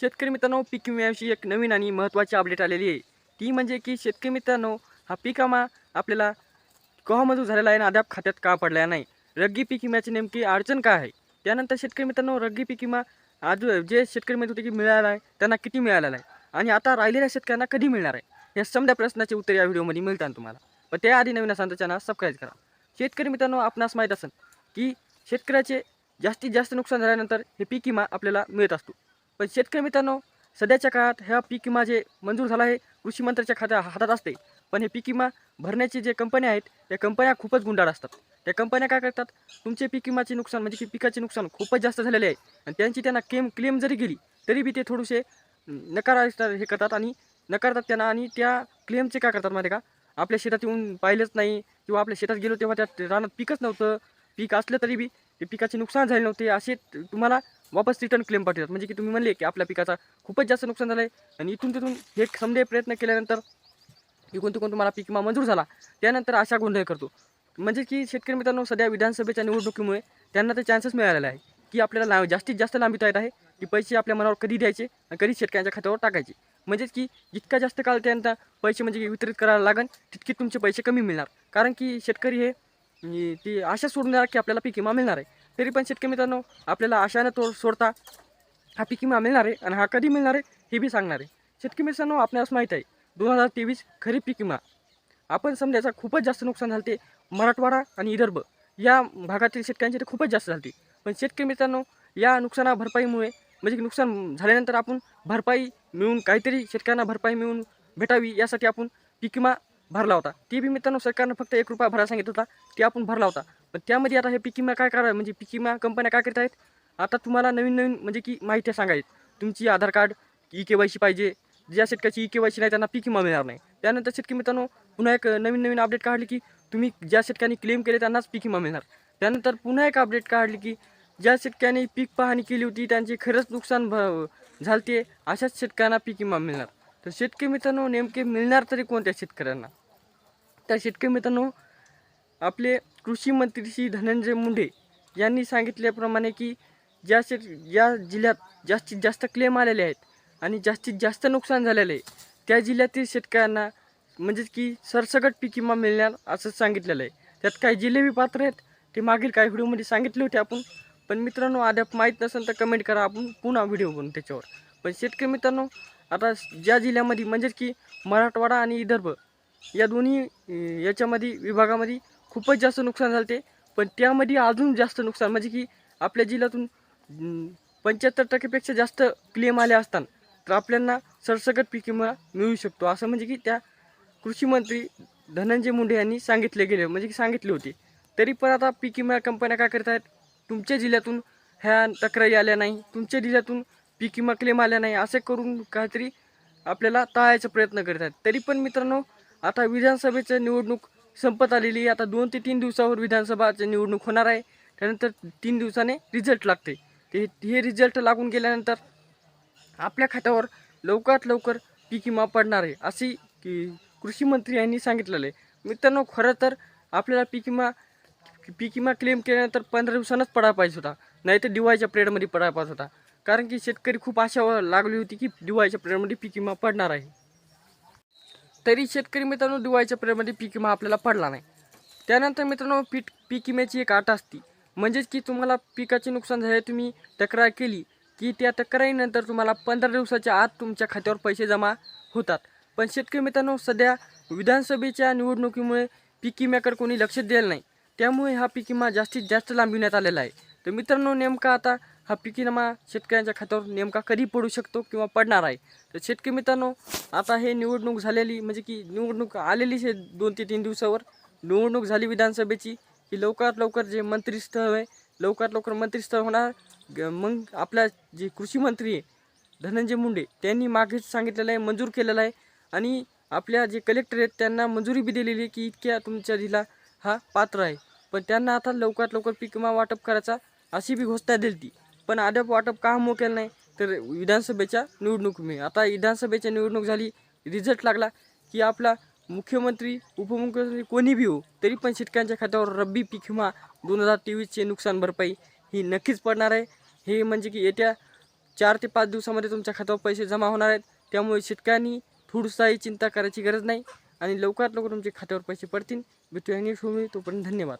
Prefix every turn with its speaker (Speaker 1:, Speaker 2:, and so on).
Speaker 1: शेतकरी मित्रांनो पीक विम्याविषयी एक नवीन आणि महत्त्वाची अपडेट आलेली आहे. ती म्हणजे की शेतकरी मित्रांनो हा पीक विमा आपल्याला केव्हा मंजूर झालेला आहे आणि अद्याप खात्यात का पडला नाही. रग्गी पीक विम्याची नेमकी अडचण काय आहे? त्यानंतर शेतकरी मित्रांनो रग्गी पीक विमा आज जे शेतकरी मित्र होते की मिळाला आहे त्यांना किती मिळालेला आहे? आणि आता राहिलेल्या शेतकऱ्यांना कधी मिळणार आहे? या समजा प्रश्नाचे उत्तर या व्हिडिओमध्ये मिळतात तुम्हाला. पण त्याआधी नवीन असाल तर चॅनल सबस्क्राईब करा. शेतकरी मित्रांनो आपणास माहीत असेल की शेतकऱ्याचे जास्तीत जास्त नुकसान झाल्यानंतर हे पीक विमा आपल्याला मिळत असतो. पण शेतकरी मित्रांनो सध्याच्या काळात ह्या पीक विमा जे मंजूर झाला आहे कृषी मंत्र्याच्या खात्या हातात असते. पण हे पीक विमा भरण्याचे जे कंपन्या आहेत त्या कंपन्या खूपच गुंडाळ असतात. त्या कंपन्या काय करतात तुमचे पीक विमाचे नुकसान म्हणजे की पिकाचे नुकसान खूपच जास्त झालेले आहे. आणि त्यांची त्यांना क्लेम क्लेम जरी गेली तरी बी ते थोडेसे नकार हे करतात आणि नकारतात त्यांना आणि त्या क्लेमचे काय करतात माहिती का? आपल्या शेतात येऊन पाहिलंच नाही किंवा आपल्या शेतात गेलो तेव्हा त्यात रानात पिकच नव्हतं. पीक असलं तरी बी ते पिकाचे नुकसान झाले नव्हते. असे तुम्हाला वापस रिटर्न क्लेम पाठवतात. म्हणजे की तुम्ही म्हणले की आपल्या पिकाचा खूपच जास्त नुकसान झालं आहे आणि इथून तिथून हे समजे प्रयत्न केल्यानंतर इकून तिकून तुम्हाला पीक विमा मंजूर झाला. त्यानंतर अशा गोंधळ करतो. म्हणजे की शेतकरी मित्रांनो सध्या विधानसभेच्या निवडणुकीमुळे त्यांना ते चान्सेस मिळालेला आहे की आपल्याला ला जास्तीत जास्त लांबीता येत आहे. की पैसे आपल्या मनावर कधी द्यायचे आणि कधी शेतकऱ्यांच्या खात्यावर टाकायचे. म्हणजेच की जितका जास्त काळ त्यांना पैसे म्हणजे वितरित करायला लागेल तितके तुमचे पैसे कमी मिळणार. कारण की शेतकरी हे म्हणजे ती आशा सोडून देणार की आपल्याला पीक विमा मिळणार आहे. तरी पण शेतकरी मित्रांनो आपल्याला आशानं तो सोडता हा पीक विमा मिळणार आहे आणि हा कधी मिळणार आहे हे बी सांगणार आहे. शेतकरी मित्रांनो आपल्यास माहीत आहे दोन हजार तेवीस खरीप पीक विमा आपण समजायचा खूपच जास्त नुकसान झाले ते मराठवाडा आणि विदर्भ या भागातील शेतकऱ्यांचे ते खूपच जास्त झाले पण शेतकरी मित्रांनो या नुकसाना भरपाईमुळे म्हणजे नुकसान झाल्यानंतर आपण भरपाई मिळून काहीतरी शेतकऱ्यांना भरपाई मिळून भेटावी यासाठी आपण पीक विमा भरला होता. ती बी मित्रांनो सरकारनं फक्त एक रुपया भरायला सांगितलं होता ते आपण भरला होता. पण त्यामध्ये आता हे पीक विमा काय करा म्हणजे पीक विमा कंपन्या काय करत आहेत? आता तुम्हाला नवीन नवीन म्हणजे की माहिती सांगायची तुमची Aadhaar card E K Y C पाहिजे. ज्या शेतकऱ्याची ई के वाय सी नाही त्यांना पीक विमा मिळणार नाही. त्यानंतर शेतकरी मित्रांनो पुन्हा एक नवीन नवीन अपडेट काढली की तुम्ही ज्या शेतकऱ्यांनी क्लेम केले त्यांनाच पीक विमा मिळणार. त्यानंतर पुन्हा एक अपडेट काढली की ज्या शेतकऱ्यांनी पीक पाहणी केली होती त्यांचे खरंच नुकसान भ झालते अशाच शेतकऱ्यांना पीक विमा मिळणार. तर शेतकरी मित्रांनो नेमके मिळणार तरी कोणत्या शेतकऱ्यांना? तर शेतकरी मित्रांनो आपले कृषी मंत्री श्री धनंजय मुंडे यांनी सांगितल्याप्रमाणे की ज्या शेत ज्या जिल्ह्यात जास्तीत जास्त क्लेम आलेले आहेत आणि जास्तीत जास्त नुकसान झालेलं आहे त्या जिल्ह्यातील शेतकऱ्यांना म्हणजेच की सरसकट पीक विमा मिळणार असं सांगितलेलं आहे. त्यात काही जिल्हे बी पात्र आहेत ते मागील काही व्हिडिओमध्ये सांगितले होते आपण. पण मित्रांनो अद्याप माहीत नसेल तर कमेंट करा. आपण पुन्हा व्हिडिओ बनवू त्याच्यावर. पण शेतकरी मित्रांनो आता ज्या जिल्ह्यामध्ये म्हणजेच की मराठवाडा आणि विदर्भ या दोन्ही याच्यामध्ये विभागामध्ये खूपच जास्त नुकसान झालं ते पण त्यामध्ये अजून जास्त नुकसान म्हणजे की आपल्या जिल्ह्यातून पंच्याहत्तर टक्केपेक्षा जास्त क्लेम आले असतात. तर आपल्याला सरसकट पीक विमा मिळू शकतो. असं म्हणजे की त्या कृषी मंत्री धनंजय मुंडे यांनी सांगितले गेले म्हणजे की सांगितले होते. तरी पण आता पीक विमा कंपन्या काय करत आहेत? तुमच्या जिल्ह्यातून ह्या तक्रारी आल्या नाही. तुमच्या जिल्ह्यातून पीक विमा क्लेम आल्या नाही. असे करून काहीतरी आपल्याला टाळायचा प्रयत्न करत आहेत. तरी पण मित्रांनो आता विधानसभेचं निवडणूक संपत आलेली आहे. आता दोन ते तीन दिवसावर विधानसभाची निवडणूक होणार आहे. त्यानंतर तीन दिवसाने रिझल्ट लागते. ते हे रिझल्ट लागून गेल्यानंतर आपल्या खात्यावर लवकरात लवकर पीक विमा पडणार आहे अशी की कृषी मंत्री यांनी सांगितलेलं आहे. मित्रांनो खरं तर आपल्याला पीक विमा पीक विमा क्लेम केल्यानंतर पंधरा दिवसांनाच पडायला पाहिजे होता. नाही तर दिवाळीच्या पिरियडमध्ये पडायला पाहिजे होता. कारण की शेतकरी खूप आशा लागली होती की दिवाळीच्या पिरियडमध्ये पीक विमा पडणार आहे. तरी शेतकरी मित्रांनो दिवाळीच्या पिरियडमध्ये पीक विमा आपल्याला पडला नाही. त्यानंतर मित्रांनो पीक पीक विम्याची एक आट असते. म्हणजेच की तुम्हाला पिकाचे नुकसान झाले तुम्ही तक्रार केली की त्या तक्रारीनंतर तुम्हाला पंधरा दिवसाच्या आत तुमच्या खात्यावर पैसे जमा होतात. पण शेतकरी मित्रांनो सध्या विधानसभेच्या निवडणुकीमुळे पीक विम्याकडे कोणी लक्ष दिलं नाही. त्यामुळे हा पीक विमा जास्तीत जास्त लांबविण्यात आलेला आहे. तर मित्रांनो नेमका आता हा पिकीनामा शेतकऱ्यांच्या खात्यावर नेमका कधी पडू शकतो किंवा पडणार आहे? तर शेतकरी मित्रांनो आता हे निवडणूक झालेली म्हणजे की निवडणूक आलेलीच आहे दोन ते तीन दिवसावर. निवडणूक झाली विधानसभेची की लवकरात लवकर जे मंत्रीस्थळ आहे लवकरात लवकर मंत्रीस्थळ होणार. ग- मग आपल्या जे कृषी मंत्री आहे धनंजय मुंडे त्यांनी मागेच सांगितलेलं आहे मंजूर केलेलं आहे. आणि आपल्या जे कलेक्टर आहेत त्यांना मंजुरी बी दिलेली आहे की इतक्या तुमच्या जिल्हा हा पात्र आहे. पण त्यांना आता लवकरात लवकर पीक विमा वाटप करायचा अशी बी घोषणा दिली ती पण अद्याप वाटप का मोकेल केलं नाही? तर विधानसभेच्या निवडणुकीमुळे आता विधानसभेच्या निवडणूक झाली रिझल्ट लागला की आपला मुख्यमंत्री उपमुख्यमंत्री कोणी बी हो तरी पण शेतकऱ्यांच्या खात्यावर रब्बी पीक विमा दोन हजार तेवीसचे नुकसान भरपाई ही नक्कीच पडणार आहे. हे म्हणजे की येत्या चार ते पाच दिवसामध्ये तुमच्या खात्यावर पैसे जमा होणार आहेत. त्यामुळे शेतकऱ्यांनी थोडंसाही चिंता करायची गरज नाही आणि लवकरात लवकर तुमच्या खात्यावर पैसे पडतील. भेटूया. नेक्स्ट तोपर्यंत धन्यवाद.